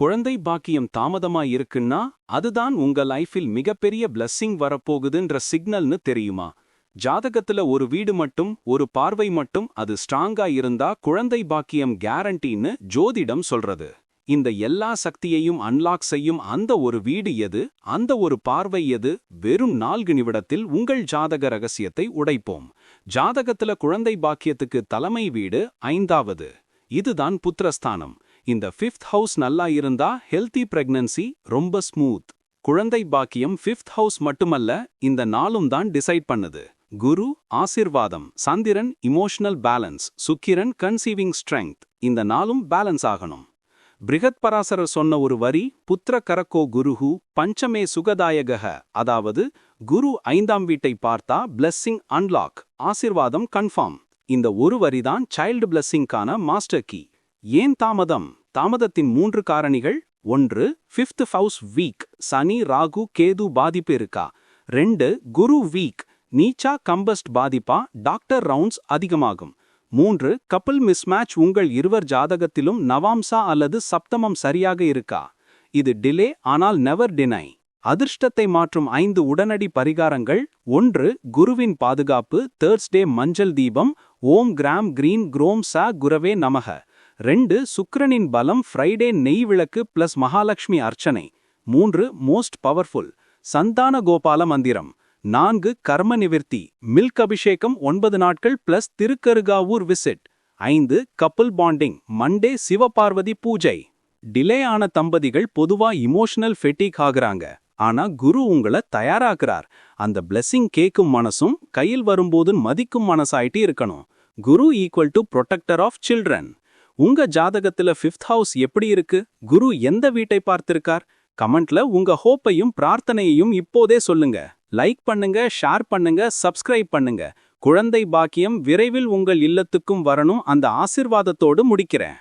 குழந்தை பாக்கியம் தாமதமா இருக்குன்னா அதுதான் உங்க லைஃபில் மிகப்பெரிய பிளஸ்ஸிங் வரப்போகுதுன்ற சிக்னல்னு தெரியுமா? ஜாதகத்துல ஒரு வீடு மட்டும் ஒரு பார்வை மட்டும் அது ஸ்ட்ராங்கா இருந்தா குழந்தை பாக்கியம் கேரண்டின்னு ஜோதிடம் சொல்றது. இந்த எல்லா சக்தியையும் அன்லாக் செய்யும் அந்த ஒரு வீடு எது அந்த ஒரு பார்வை எது வெறும் நான்கு நிமிடத்தில் உங்கள் ஜாதக ரகசியத்தை உடைப்போம். ஜாதகத்துல குழந்தை பாக்கியத்துக்கு தலைமை வீடு ஐந்தாவது. இதுதான் புத்திரஸ்தானம். இந்த ஃபிஃப்த் ஹவுஸ் நல்லா இருந்தா ஹெல்தி பிரெக்னன்சி ரொம்ப ஸ்மூத் குழந்தை பாக்கியம் ஃபிஃப்த் ஹவுஸ் மட்டுமல்ல இந்த நாளும் தான் டிசைட் பண்ணுது. குரு ஆசிர்வாதம். சந்திரன் இமோஷனல் பேலன்ஸ் சுக்கிரன் கன்சீவிங் ஸ்ட்ரெங்க் இந்த நாளும் பேலன்ஸ் ஆகணும். பிருகத் பராசரர் சொன்ன ஒரு வரி புத்திர கரக்கோ குருஹு பஞ்சமே சுகதாயகக அதாவது குரு ஐந்தாம் வீட்டை பார்த்தா பிளெஸ்ஸிங் அன்லாக் ஆசிர்வாதம் கன்ஃபார்ம் இந்த ஒரு வரிதான் சைல்டு பிளஸ்ஸிங்கான மாஸ்டர் கீ ஏன் தாமதம்? தாமதத்தின் மூன்று காரணிகள் ஒன்று fifth house weak Shani Rahu Ketu பாதிப்பு இருக்கா? ரெண்டு குரு வீக் நீச்சா கம்பஸ்ட் பாதிப்பா? டாக்டர் ரவுண்ட்ஸ் அதிகமாகும். மூன்று கப்பல் மிஸ்மேட்ச் உங்கள் இருவர் ஜாதகத்திலும் நவாம்சா அல்லது சப்தமம் சரியாக இருக்கா? இது டிலே ஆனால் நெவர் டினை அதிர்ஷ்டத்தை மாற்றும் ஐந்து உடனடி பரிகாரங்கள் ஒன்று குருவின் பாதுகாப்பு தேர்ஸ்டே மஞ்சள் தீபம் ஓம் கிராம் கிரீன் குரோம் ச குரவே நமக. ரெண்டு சுக்ரனின் பலம் ஃப்ரைடே நெய் விளக்கு பிளஸ் மகாலட்சுமி அர்ச்சனை. மூன்று மோஸ்ட் பவர்ஃபுல் சந்தான கோபால மந்திரம். நான்கு கர்ம நிவர்த்தி மில்க் அபிஷேகம் ஒன்பது நாட்கள் பிளஸ் திருக்கருகாவூர் விசிட். ஐந்து கப்பல் பாண்டிங் மண்டே சிவபார்வதி பூஜை. டிலே ஆன தம்பதிகள் பொதுவா இமோஷனல் ஃபெட்டிக் ஆகுறாங்க. ஆனா குரு உங்களை தயாராக்குறார். அந்த பிளெஸ்ஸிங் கேக்கும் மனசும் கையில் வரும்போது மதிக்கும் மனசாயிட்டு இருக்கணும். Guru equal to protector of children. உங்க ஜாதகத்துல ஃபிஃப்த் ஹவுஸ் எப்படி இருக்கு? குரு எந்த வீட்டை பார்த்திருக்கார்? கமெண்ட்ல உங்க ஹோப்பையும் பிரார்த்தனையையும் இப்போதே சொல்லுங்க. லைக் பண்ணுங்க ஷேர் பண்ணுங்க சப்ஸ்கிரைப் பண்ணுங்க. குழந்தை பாக்கியம் விரைவில் உங்கள் இல்லத்துக்கும் வரணும். அந்த ஆசிர்வாதத்தோடு முடிக்கிறேன்.